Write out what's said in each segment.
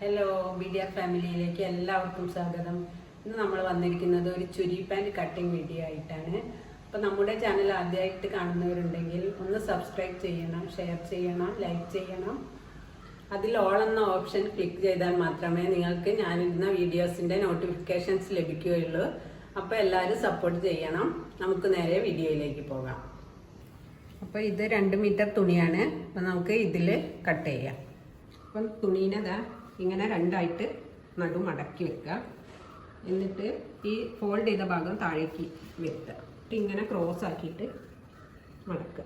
Hello media ഫാമിലിയിലേക്ക് എല്ലാവർക്കും സ്വാഗതം. ഇന്ന് നമ്മൾ വന്നിരിക്കുന്നത് ഒരു ചുരി പാന്റ് കട്ടിംഗ് വീഡിയോ ആയിട്ടാണ്. അപ്പോൾ നമ്മുടെ ചാനൽ ആദ്യമായിട്ട് കാണുന്നവരുണ്ടെങ്കിൽ ഒന്ന് സബ്സ്ക്രൈബ് ചെയ്യണം ഷെയർ ചെയ്യണം ലൈക്ക് ചെയ്യണം. അതിൽ ഓൾ എന്ന ഓപ്ഷൻ ക്ലിക്ക് ചെയ്താൽ മാത്രമേ നിങ്ങൾക്ക് ഞാനിടുന്ന വീഡിയോസിന്റെ നോട്ടിഫിക്കേഷൻസ് ലഭിക്കുകയുള്ളൂ. അപ്പോൾ എല്ലാവരും സപ്പോർട്ട് ചെയ്യണം. നമുക്ക് നേരെ വീഡിയോയിലേക്ക് പോകാം. അപ്പോൾ ഇത് രണ്ട് മീറ്റർ തുണിയാണ്. അപ്പോൾ നമുക്ക് ഇതിൽ കട്ട് ചെയ്യാം. അപ്പം തുണീനതാ. ഇങ്ങനെ രണ്ടായിട്ട് നടു മടക്കി വെക്കുക. എന്നിട്ട് ഈ ഫോൾഡ് ചെയ്ത ഭാഗം താഴേക്ക് എന്നിട്ട് ഇങ്ങനെ ക്രോസ് ആക്കിയിട്ട് മടക്കുക.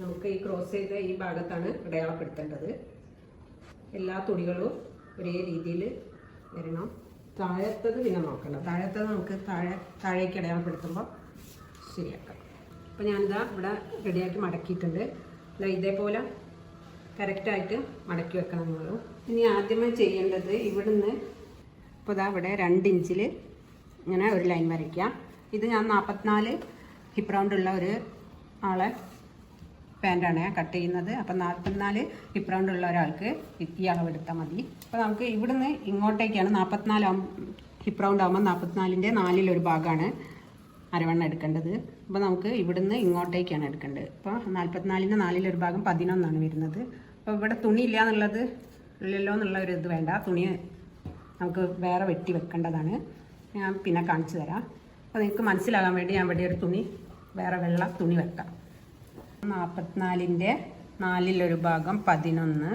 നമുക്ക് ഈ ക്രോസ് ചെയ്ത ഈ ഭാഗത്താണ് അടയാളപ്പെടുത്തേണ്ടത്. എല്ലാ തുണികളും ഒരേ രീതിയിൽ വരണം. താഴത്തത് പിന്നെ നോക്കണം താഴത്തത് നമുക്ക് താഴെ താഴേക്ക് അടയാളപ്പെടുത്തുമ്പോൾ ശരിയാക്കാം. അപ്പോൾ ഞാനിതാ ഇവിടെ റെഡിയാക്കി മടക്കിയിട്ടുണ്ട്. ഇതേപോലെ കറക്റ്റായിട്ട് മടക്കി വെക്കണം എന്നുള്ളൂ ഇനി ആദ്യമായി ചെയ്യേണ്ടത് ഇവിടുന്ന് ഇപ്പോൾ ഇതാ ഇവിടെ രണ്ട് ഇഞ്ചിൽ ഇങ്ങനെ ഒരു ലൈൻ വരയ്ക്കാം. ഇത് ഞാൻ നാൽപ്പത്തിനാല് ഹിപ്പ് റൗണ്ട് ഉള്ള ഒരു ആളെ പാന്റാണ് ഞാൻ കട്ട് ചെയ്യുന്നത്. അപ്പം നാൽപ്പത്തിനാല് ഹിപ്പ് റൗണ്ട് ഉള്ള ഒരാൾക്ക് ഈ അളവെടുത്താൽ മതി. അപ്പോൾ നമുക്ക് ഇവിടുന്ന് ഇങ്ങോട്ടേക്കാണ് നാൽപ്പത്തിനാല് ഹിപ്പ് റൗണ്ട് ആകുമ്പോൾ നാൽപ്പത്തിനാലിന്റെ നാലിലൊരു ഭാഗമാണ് അരവണ്ണം എടുക്കേണ്ടത്. അപ്പോൾ നമുക്ക് ഇവിടുന്ന് ഇങ്ങോട്ടേക്കാണ് എടുക്കേണ്ടത്. അപ്പോൾ നാൽപ്പത്തിനാലിന്റെ നാലിലൊരു ഭാഗം പതിനൊന്നാണ് വരുന്നത്. അപ്പോൾ ഇവിടെ തുണി ഇല്ല എന്നുള്ളത് ഇല്ലല്ലോ എന്നുള്ള ഒരു ഇത് വേണ്ട. തുണി നമുക്ക് വേറെ വെട്ടി വെക്കേണ്ടതാണ്. ഞാൻ പിന്നെ കാണിച്ചു തരാം. അപ്പോൾ നിങ്ങൾക്ക് മനസ്സിലാകാൻ വേണ്ടി ഞാൻ ഇവിടെ ഒരു തുണി വേറെ വെള്ള തുണി വെക്കാം. നാൽപ്പത്തിനാലിന്റെ നാലിലൊരു ഭാഗം പതിനൊന്ന്.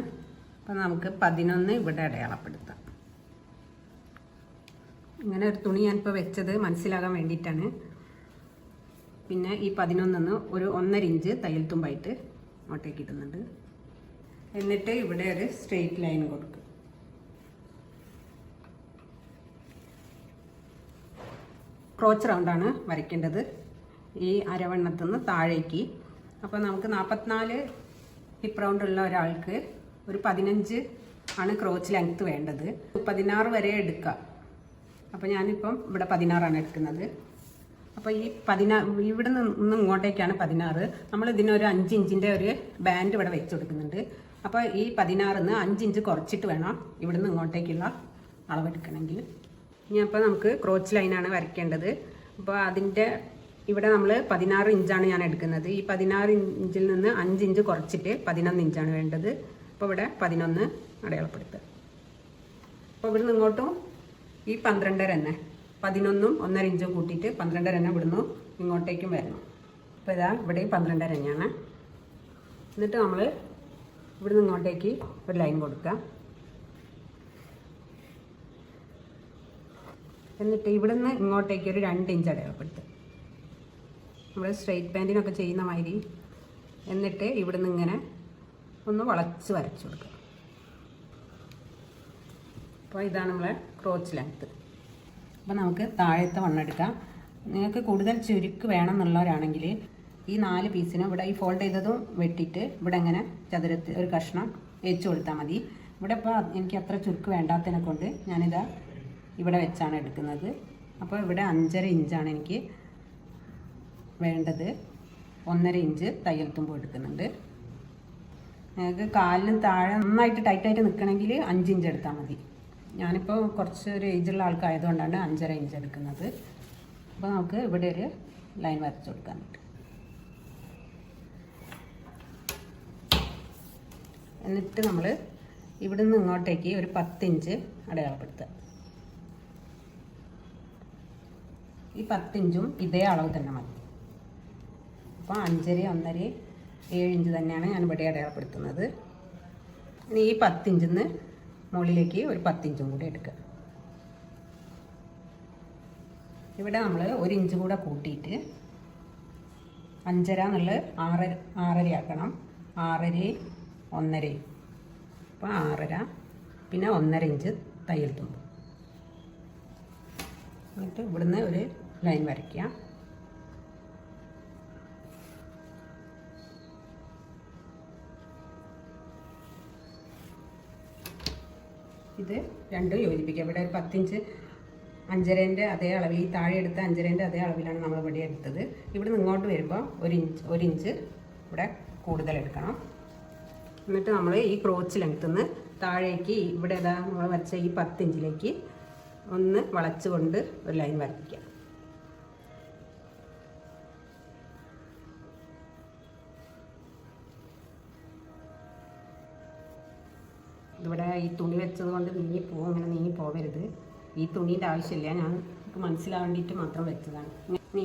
അപ്പോൾ നമുക്ക് പതിനൊന്ന് ഇവിടെ അടയാളപ്പെടുത്താം. ഇങ്ങനെ ഒരു തുണി ഞാനിപ്പോൾ വെച്ചത് മനസ്സിലാകാൻ വേണ്ടിയിട്ടാണ്. പിന്നെ ഈ പതിനൊന്നിന്ന് ഒരു ഒന്നര ഇഞ്ച് തയ്യൽ തുമ്പായിട്ട് അങ്ങോട്ടേക്ക് ഇടുന്നുണ്ട്. എന്നിട്ട് ഇവിടെ ഒരു സ്ട്രെയിറ്റ് ലൈൻ കൊടുക്കും. ക്രോച്ച് റൗണ്ടാണ് വരയ്ക്കേണ്ടത്. ഈ അരവണ്ണത്തുനിന്ന് താഴേക്ക്. അപ്പോൾ നമുക്ക് നാൽപ്പത്തിനാല് ഹിപ്പ് റൗണ്ടുള്ള ഒരാൾക്ക് ഒരു പതിനഞ്ച് ആണ് ക്രോച്ച് ലെങ്ത്ത് വേണ്ടത്. പതിനാറ് വരെ എടുക്കാം. അപ്പോൾ ഞാനിപ്പം ഇവിടെ പതിനാറാണ് എടുക്കുന്നത്. അപ്പോൾ ഈ പതിനാ ഇവിടെ നിന്ന് ഇങ്ങോട്ടേക്കാണ് പതിനാറ്. നമ്മൾ ഇതിനൊരു അഞ്ച് ഇഞ്ചിന്റെ ഒരു ബാൻഡ് ഇവിടെ വെച്ച് കൊടുക്കുന്നുണ്ട്. അപ്പോൾ ഈ പതിനാറിന്ന് അഞ്ച് ഇഞ്ച് കുറച്ചിട്ട് വേണം ഇവിടെ നിന്ന് ഇങ്ങോട്ടേക്കുള്ള അളവെടുക്കണമെങ്കിൽ. ഇനി അപ്പോൾ നമുക്ക് ക്രോച്ച് ലൈനാണ് വരയ്ക്കേണ്ടത്. അപ്പോൾ അതിന്റെ ഇവിടെ നമ്മൾ പതിനാറ് ഇഞ്ചാണ് ഞാൻ എടുക്കുന്നത്. ഈ പതിനാറ് ഇഞ്ചിൽ നിന്ന് അഞ്ച് ഇഞ്ച് കുറച്ചിട്ട് പതിനൊന്ന് ഇഞ്ചാണ് വേണ്ടത്. അപ്പോൾ ഇവിടെ പതിനൊന്ന് അടയാളപ്പെടുത്തുക. അപ്പോൾ ഇവിടുന്ന് ഇങ്ങോട്ടും ഈ പന്ത്രണ്ടര തന്നെ. പതിനൊന്നും ഒന്നര ഇഞ്ചും കൂട്ടിയിട്ട് പന്ത്രണ്ടര തന്നെ ഇവിടുന്ന് ഇങ്ങോട്ടേക്കും വരണം. അപ്പോൾ ഇതാ ഇവിടെയും പന്ത്രണ്ടര തന്നെയാണ്. എന്നിട്ട് നമ്മൾ ഇവിടുന്ന് ഇങ്ങോട്ടേക്ക് ഒരു ലൈൻ കൊടുക്കാം എന്നിട്ട് ഇവിടുന്ന് ഇങ്ങോട്ടേക്ക് ഒരു രണ്ട് ഇഞ്ച് അടയാളപ്പെടുത്തുക നമ്മൾ സ്ട്രെയിറ്റ് പാന്റിനൊക്കെ ചെയ്യുന്ന മാതിരി. എന്നിട്ട് ഇവിടുന്ന് ഇങ്ങനെ ഒന്ന് വളച്ച് വരച്ചു കൊടുക്കുക. അപ്പോൾ ഇതാണ് നമ്മളെ ക്രോച്ച് ലെങ്ത്ത് അപ്പോൾ നമുക്ക് താഴത്തെ വണ്ണം എടുക്കാം. നിങ്ങൾക്ക് കൂടുതൽ ചുരുക്ക് വേണം എന്നുള്ളവരാണെങ്കിൽ ഈ നാല് പീസിനും ഇവിടെ ഈ ഫോൾഡ് ചെയ്തതും വെട്ടിയിട്ട് ഇവിടെ ഇങ്ങനെ ചതുരത്തിൽ ഒരു കഷ്ണം വെച്ച് കൊടുത്താൽ മതി. ഇവിടെ ഇപ്പോൾ എനിക്ക് അത്ര ചുരുക്ക് വേണ്ടാത്തതിനെ കൊണ്ട് ഞാനിതാ ഇവിടെ വെച്ചാണ് എടുക്കുന്നത്. അപ്പോൾ ഇവിടെ അഞ്ചര ഇഞ്ചാണ് എനിക്ക് വേണ്ടത്. ഒന്നര ഇഞ്ച് തയ്യൽ തുമ്പ് എടുക്കുന്നുണ്ട്. നിങ്ങൾക്ക് കാലിന് താഴെ നന്നായിട്ട് ടൈറ്റായിട്ട് നിൽക്കണമെങ്കിൽ അഞ്ച് ഇഞ്ച് എടുത്താൽ മതി. ഞാനിപ്പോൾ കുറച്ച് ഒരു ഏജുള്ള ആൾക്കായതുകൊണ്ടാണ് അഞ്ചര ഇഞ്ച് എടുക്കുന്നത്. അപ്പോൾ നമുക്ക് ഇവിടെ ഒരു ലൈൻ വരച്ചു കൊടുക്കാൻ പറ്റും. എന്നിട്ട് നമ്മൾ ഇവിടുന്ന് ഇങ്ങോട്ടേക്ക് ഒരു പത്തിഞ്ച് അടയാളപ്പെടുത്തുക. ഈ പത്തിഞ്ചും ഇതേ അളവ് തന്നെ മതി. അപ്പോൾ അഞ്ചര ഒന്നര ഏഴ് ഇഞ്ച് തന്നെയാണ് ഞാൻ ഇവിടെ അടയാളപ്പെടുത്തുന്നത്. ഇനി ഈ പത്തിഞ്ചിൽ നിന്ന് മുകളിലേക്ക് ഒരു പത്തിഞ്ചും കൂടി എടുക്കുക. ഇവിടെ നമ്മൾ ഒരു ഇഞ്ച് കൂടെ കൂട്ടിയിട്ട് അഞ്ചര എന്നുള്ളത് ആറര ആറര ആക്കണം ആറര ഒന്നര അപ്പോൾ ആറര പിന്നെ ഒന്നര ഇഞ്ച് തയ്യൽ തുമ്പ്. എന്നിട്ട് ഇവിടുന്ന് ഒരു ലൈൻ വരയ്ക്കുക. ഇത് രണ്ടും യോജിപ്പിക്കുക. ഇവിടെ ഒരു പത്തിഞ്ച് അഞ്ചരേന്റെ അതേ അളവിൽ ഈ താഴെ എടുത്ത അഞ്ചരേന്റെ അതേ അളവിലാണ് നമ്മൾ ഇവിടെ എടുത്തത്. ഇവിടെ നിന്ന് ഇങ്ങോട്ട് വരുമ്പോൾ ഒരു ഇഞ്ച് ഒരു ഇഞ്ച് ഇവിടെ കൂടുതൽ എടുക്കണം. എന്നിട്ട് നമ്മൾ ഈ ക്രോച്ച് ലെങ്ത്ത് നിന്ന് താഴേക്ക് ഇവിടെ ഇതാ നമ്മൾ വരച്ച ഈ പത്ത് ഇഞ്ചിലേക്ക് ഒന്ന് വളച്ചുകൊണ്ട് ഒരു ലൈൻ വരപ്പിക്കാം ഇവിടെ ഈ തുണി വെച്ചത് കൊണ്ട് നീങ്ങി പോകും അങ്ങനെ നീങ്ങി പോകരുത് ഈ തുണീന്റെ ആവശ്യമില്ല. ഞാൻ മനസ്സിലാവാൻ വേണ്ടിയിട്ട് മാത്രം വെച്ചതാണ്.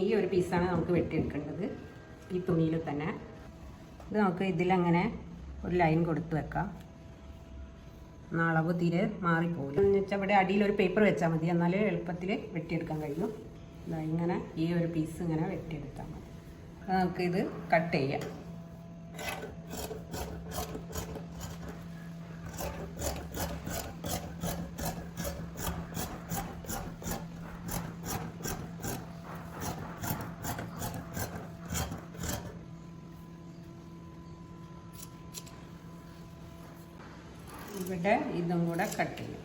ഈ ഒരു പീസാണ് നമുക്ക് വെട്ടിയെടുക്കേണ്ടത്. ഈ തുണിയിൽ തന്നെ. ഇത് നമുക്ക് ഇതിലങ്ങനെ ഒരു ലൈൻ കൊടുത്ത് വെക്കാം. എന്നാൽ അളവ് തീരെ മാറിപ്പോകില്ല എന്ന് വെച്ചാൽ ഇവിടെ അടിയിൽ ഒരു പേപ്പർ വെച്ചാൽ മതി. എന്നാൽ എളുപ്പത്തിൽ വെട്ടിയെടുക്കാൻ കഴിയും. ഇങ്ങനെ ഈ ഒരു പീസ് ഇങ്ങനെ വെട്ടിയെടുത്താൽ മതി. നമുക്കിത് കട്ട് ചെയ്യാം. ഇവിടെ ഇതും കൂടെ കട്ട് ചെയ്യും.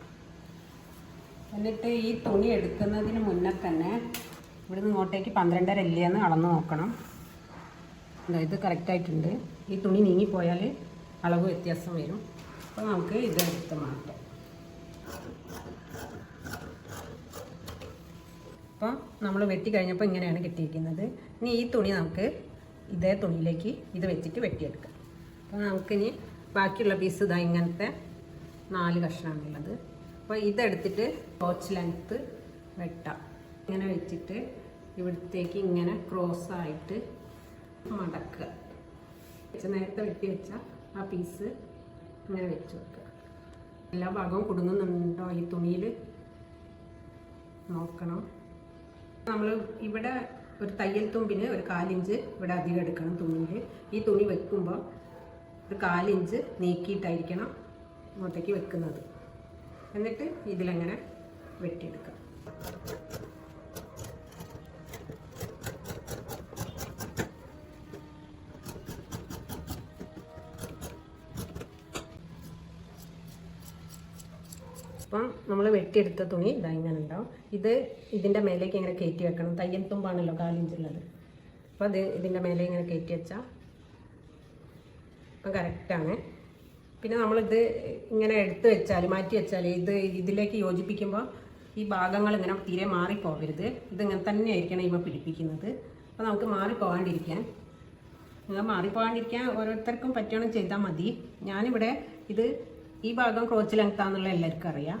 എന്നിട്ട് ഈ തുണി എടുക്കുന്നതിന് മുന്നേ തന്നെ ഇവിടെ നിന്ന് ഇങ്ങോട്ടേക്ക് പന്ത്രണ്ടര ഇല്ലയെന്ന് അളന്ന് നോക്കണം. ഇതാ കറക്റ്റായിട്ടുണ്ട് ഈ തുണി നീങ്ങിപ്പോയാൽ അളവ് വ്യത്യാസം വരും. അപ്പോൾ നമുക്ക് ഇത് എടുത്ത് മാറ്റാം. അപ്പോൾ നമ്മൾ വെട്ടി കഴിഞ്ഞപ്പോൾ ഇങ്ങനെയാണ് കിട്ടിയിരിക്കുന്നത്. ഇനി ഈ തുണി നമുക്ക് ഇതേ തുണിയിലേക്ക് ഇത് വെച്ചിട്ട് വെട്ടിയെടുക്കാം. അപ്പോൾ നമുക്കിനി ബാക്കിയുള്ള പീസ് ഇതാ ഇങ്ങനത്തെ നാല് കഷ്ണമാണുള്ളത് അപ്പോൾ ഇതെടുത്തിട്ട് ടോച്ച് ലെങ്ത്ത് വെട്ടാം. ഇങ്ങനെ വെച്ചിട്ട് ഇവിടത്തേക്ക് ഇങ്ങനെ ക്രോസ് ആയിട്ട് മടക്കുക. നേരത്തെ വെട്ടി വെച്ച ആ പീസ് ഇങ്ങനെ വെച്ച് വെക്കുക. എല്ലാ ഭാഗവും കുടുങ്ങുന്നുണ്ടോ ഈ തുണിയിൽ നോക്കണം. നമ്മൾ ഇവിടെ ഒരു തയ്യൽ തുമ്പിന് ഒരു കാലിഞ്ച് ഇവിടെ അധികം എടുക്കണം തുണിയിൽ ഈ തുണി വെക്കുമ്പോൾ ഒരു കാലിഞ്ച് നീക്കിയിട്ടായിരിക്കണം ഇങ്ങോട്ടേക്ക് വെക്കുന്നത്. എന്നിട്ട് ഇതിലങ്ങനെ വെട്ടിയെടുക്കാം. അപ്പം നമ്മൾ വെട്ടിയെടുത്ത തുണി ഇതാ ഇങ്ങനെ ഉണ്ടാവും ഇത് ഇതിന്റെ മേലേക്ക് ഇങ്ങനെ കയറ്റി വെക്കണം. തയ്യൽ തുമ്പാണല്ലോ കാലിഞ്ചുള്ളത് അപ്പോൾ അത് ഇതിന്റെ മേലെ ഇങ്ങനെ കയറ്റി വെച്ചാൽ അപ്പം കറക്റ്റാണ് പിന്നെ നമ്മളിത് ഇങ്ങനെ എടുത്ത് വെച്ചാൽ മാറ്റി വെച്ചാൽ ഇത് ഇതിലേക്ക് യോജിപ്പിക്കുമ്പോൾ ഈ ഭാഗങ്ങൾ ഇങ്ങനെ തീരെ മാറിപ്പോകരുത്. ഇതിങ്ങനെ തന്നെ ആയിരിക്കണം ഇവ പിടിപ്പിക്കുന്നത്. അപ്പോൾ നമുക്ക് മാറിപ്പോകാണ്ടിരിക്കാൻ. നിങ്ങൾ മാറിപ്പോകാണ്ടിരിക്കാൻ ഓരോരുത്തർക്കും പറ്റണം ചെയ്താൽ മതി. ഞാനിവിടെ ഇത് ഈ ഭാഗം ക്രോച്ച് ലെങ്ത്താന്നുള്ള എല്ലാവർക്കും അറിയാം.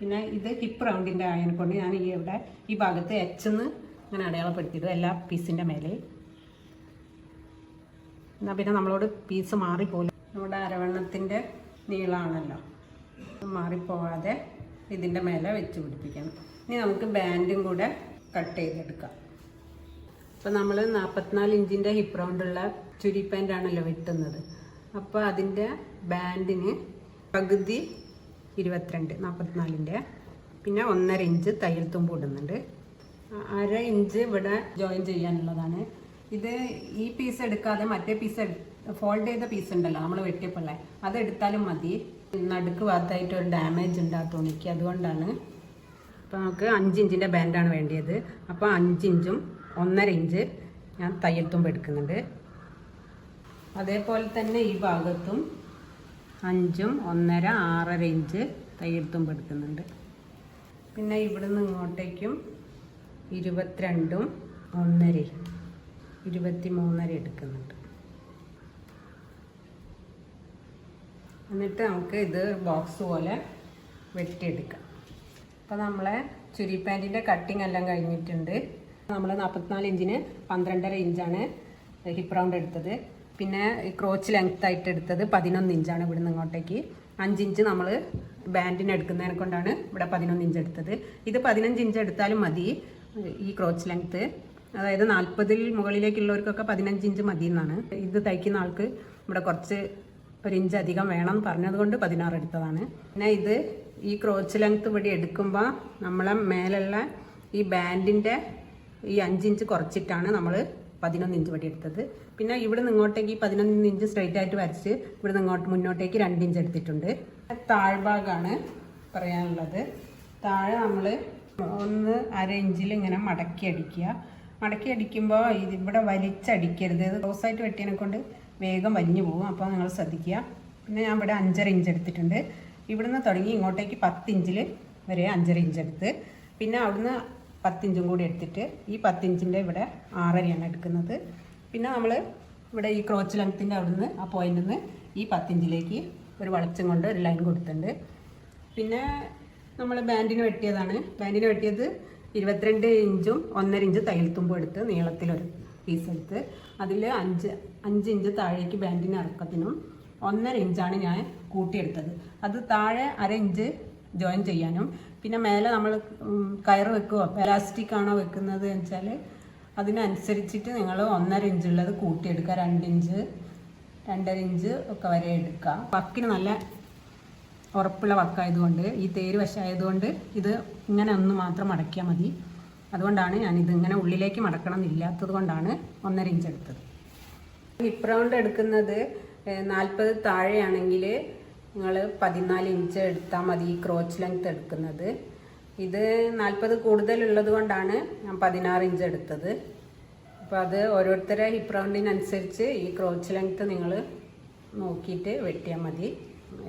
പിന്നെ ഇത് ഹിപ്പ് റൗണ്ടിന്റെ ആയതിനെ കൊണ്ട് ഞാൻ ഈ ഇവിടെ ഈ ഭാഗത്ത് എച്ചെന്ന് ഇങ്ങനെ അടയാളപ്പെടുത്തിയിടും എല്ലാ പീസിന്റെ മേലെ. എന്നാൽ പിന്നെ നമ്മളോട് പീസ് മാറിപ്പോലും നമ്മുടെ അരവണ്ണത്തിന്റെ നീളമാണല്ലോ മാറിപ്പോവാതെ ഇതിന്റെ മേലെ വെച്ച് പിടിപ്പിക്കണം. ഇനി നമുക്ക് ബാൻഡും കൂടെ കട്ട് ചെയ്തെടുക്കാം. അപ്പോൾ നമ്മൾ നാൽപ്പത്തിനാല് ഇഞ്ചിന്റെ ഹിപ്പ് റൗണ്ടുള്ള ചുരി പാന്റ് ആണല്ലോ വെട്ടുന്നത്. അപ്പോൾ അതിന്റെ ബാൻഡിന് പകുതി ഇരുപത്തിരണ്ട് നാൽപ്പത്തിനാലിന്റെ. പിന്നെ ഒന്നര ഇഞ്ച് തയ്യൽ തുമ്പ് ഇടുന്നുണ്ട്. അര ഇഞ്ച് ഇവിടെ ജോയിൻ ചെയ്യാനുള്ളതാണ്. ഇത് ഈ പീസ് എടുക്കാതെ മറ്റേ പീസ് ഫോൾഡ് ചെയ്ത പീസ് ഉണ്ടല്ലോ നമ്മൾ വെട്ടിയപ്പോഴേ അതെടുത്താലും മതി. നടുക്ക് ഭാഗത്തായിട്ട് ഒരു ഡാമേജ് ഉണ്ട് ആ തുണിക്ക് അതുകൊണ്ടാണ്. അപ്പോൾ നമുക്ക് അഞ്ചിഞ്ചിന്റെ ബാൻഡാണ് വേണ്ടിയത്. അപ്പോൾ അഞ്ചിഞ്ചും ഒന്നര ഇഞ്ച് ഞാൻ തയ്യൽ തുമ്പ് എടുക്കുന്നുണ്ട്. അതേപോലെ തന്നെ ഈ ഭാഗത്തും അഞ്ചും ഒന്നര ആറര ഇഞ്ച് തയ്യൽ തുമ്പ് എടുക്കുന്നുണ്ട്. പിന്നെ ഇവിടുന്ന് ഇങ്ങോട്ടേക്കും ഇരുപത്തിരണ്ടും ഒന്നര ഇരുപത്തി മൂന്നര എടുക്കുന്നുണ്ട്. എന്നിട്ട് നമുക്ക് ഇത് ബോക്സ് പോലെ വെട്ടിയെടുക്കാം. അപ്പോൾ നമ്മളെ ചുരി പാന്റിന്റെ കട്ടിങ് എല്ലാം കഴിഞ്ഞിട്ടുണ്ട്. നമ്മൾ നാൽപ്പത്തിനാല് ഇഞ്ചിന് പന്ത്രണ്ടര ഇഞ്ചാണ് ഹിപ്പ് റൗണ്ട് എടുത്തത്. പിന്നെ ക്രോച്ച് ലെങ്ത് ആയിട്ട് എടുത്തത് പതിനൊന്ന് ഇഞ്ചാണ് ഇവിടെ നിന്ന് ഇങ്ങോട്ടേക്ക്. അഞ്ച് ഇഞ്ച് നമ്മൾ ബാൻഡിന് എടുക്കുന്നതിനെ കൊണ്ടാണ് ഇവിടെ പതിനൊന്ന് ഇഞ്ച് എടുത്തത്. ഇത് പതിനഞ്ച് ഇഞ്ച് എടുത്താലും മതി ഈ ക്രോച്ച് ലെങ്ത്ത് അതായത് നാൽപ്പതിൽ മുകളിലേക്കുള്ളവർക്കൊക്കെ പതിനഞ്ച് ഇഞ്ച് മതി എന്നാണ് ഇത് തയ്ക്കുന്ന ആൾക്ക് ഇവിടെ കുറച്ച് ഒരു ഇഞ്ച് അധികം വേണം പറഞ്ഞതുകൊണ്ട് പതിനാറ് എടുത്തതാണ്. പിന്നെ ഇത് ഈ ക്രോച്ച് ലെങ്ത് ഇവിടെ എടുക്കുമ്പോൾ നമ്മളെ മേലുള്ള ഈ ബാൻഡിന്റെ ഈ അഞ്ചിഞ്ച് കുറച്ചിട്ടാണ് നമ്മൾ പതിനൊന്ന് ഇഞ്ച് വടി എടുത്തത്. പിന്നെ ഇവിടെ നിന്ന് ഇങ്ങോട്ടേക്ക് പതിനൊന്ന് ഇഞ്ച് സ്ട്രൈറ്റ് ആയിട്ട് വരച്ച് ഇവിടെ നിന്ന് ഇങ്ങോട്ട് മുന്നോട്ടേക്ക് രണ്ട് ഇഞ്ച് എടുത്തിട്ടുണ്ട്. താഴ്ഭാഗമാണ് പറയാനുള്ളത്. താഴെ നമ്മൾ ഒന്ന് അര ഇഞ്ചിൽ ഇങ്ങനെ മടക്കി അടിക്കുക മടക്കി അടിക്കുമ്പോൾ ഇവിടെ വലിച്ചടിക്കരുത്. ക്ലോസ് ആയിട്ട് വെട്ടിയതിനെ കൊണ്ട് വേഗം വലിഞ്ഞു പോകും. അപ്പോൾ നിങ്ങൾ ശ്രദ്ധിക്കുക. പിന്നെ ഞാൻ ഇവിടെ അഞ്ചര ഇഞ്ച് എടുത്തിട്ടുണ്ട്. ഇവിടുന്ന് തുടങ്ങി ഇങ്ങോട്ടേക്ക് പത്തിഞ്ചിൽ വരെ അഞ്ചര ഇഞ്ച് എടുത്ത്. പിന്നെ അവിടുന്ന് പത്തിഞ്ചും കൂടി എടുത്തിട്ട് ഈ പത്തിഞ്ചിന്റെ ഇവിടെ ആറരയാണ് എടുക്കുന്നത്. പിന്നെ നമ്മൾ ഇവിടെ ഈ ക്രോച്ച് ലെങ്ത്തിന്റെ അവിടുന്ന് ആ പോയിന്റിൽ നിന്ന് ഈ പത്തിഞ്ചിലേക്ക് ഒരു വളച്ചും കൊണ്ട് ഒരു ലൈൻ കൊടുത്തിട്ടുണ്ട്. പിന്നെ നമ്മൾ ബാൻഡിന് വെട്ടിയതാണ്. ബാൻഡിന് വെട്ടിയത് ഇരുപത്തിരണ്ട് ഇഞ്ചും ഒന്നര ഇഞ്ച് തയ്യൽത്തുമ്പും എടുത്ത് നീളത്തിലൊരു പീസ് എടുത്ത് അതിൽ അഞ്ച് അഞ്ച് ഇഞ്ച് താഴേക്ക് ബാൻഡിന് ഇറക്കത്തിനും ഒന്നര ഇഞ്ചാണ് ഞാൻ കൂട്ടിയെടുത്തത്. അത് താഴെ അര ഇഞ്ച് ജോയിൻ ചെയ്യാനും. പിന്നെ മേലെ നമ്മൾ കയർ വെക്കുമോ എലാസ്റ്റിക് ആണോ വെക്കുന്നത് എന്ന് വെച്ചാൽ അതിനനുസരിച്ചിട്ട് നിങ്ങൾ ഒന്നര ഇഞ്ചുള്ളത് കൂട്ടിയെടുക്കുക. രണ്ട് ഇഞ്ച് രണ്ടര ഇഞ്ച് ഒക്കെ വരെ എടുക്കുക. വക്കിന് നല്ല ഉറപ്പുള്ള വക്കായതുകൊണ്ട് ഈ തേര് വശമായതുകൊണ്ട് ഇത് ഇങ്ങനെ ഒന്ന് മാത്രം അടയ്ക്കാൽ മതി. അതുകൊണ്ടാണ് ഞാനിത് ഇങ്ങനെ ഉള്ളിലേക്ക് മടക്കണം എന്നില്ലാത്തത് കൊണ്ടാണ് ഒന്നര ഇഞ്ച് എടുത്തത്. ഹിപ്പ് റൗണ്ട് എടുക്കുന്നത് നാൽപ്പത് താഴെയാണെങ്കിൽ നിങ്ങൾ പതിനാല് ഇഞ്ച് എടുത്താൽ മതി ഈ ക്രോച്ച് ലെങ്ത് എടുക്കുന്നത്. ഇത് നാൽപ്പത് കൂടുതലുള്ളത് കൊണ്ടാണ് ഞാൻ പതിനാറ് ഇഞ്ച് എടുത്തത്. അപ്പോൾ അത് ഓരോരുത്തരെ ഹിപ്പ് റൗണ്ടിനനുസരിച്ച് ഈ ക്രോച്ച് ലെങ്ത്ത് നിങ്ങൾ നോക്കിയിട്ട് വെട്ടിയാൽ മതി.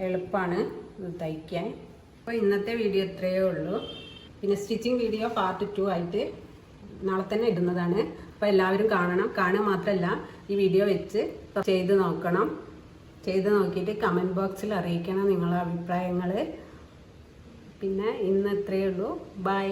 എളുപ്പമാണ് ഇത് തയ്ക്കാൻ. അപ്പോൾ ഇന്നത്തെ വീഡിയോ ഇത്രയേ ഉള്ളൂ. പിന്നെ സ്റ്റിച്ചിങ് വീഡിയോ പാർട്ട് ടു ആയിട്ട് നാളെ തന്നെ ഇടുന്നതാണ്. അപ്പോൾ എല്ലാവരും കാണണം. കാണുക മാത്രമല്ല ഈ വീഡിയോ വെച്ച് ചെയ്ത് നോക്കണം. ചെയ്ത് നോക്കിയിട്ട് കമന്റ് ബോക്സിൽ അറിയിക്കണം നിങ്ങളുടെ അഭിപ്രായങ്ങൾ പിന്നെ ഇന്ന് ഇത്രയേ ഉള്ളൂ. ബൈ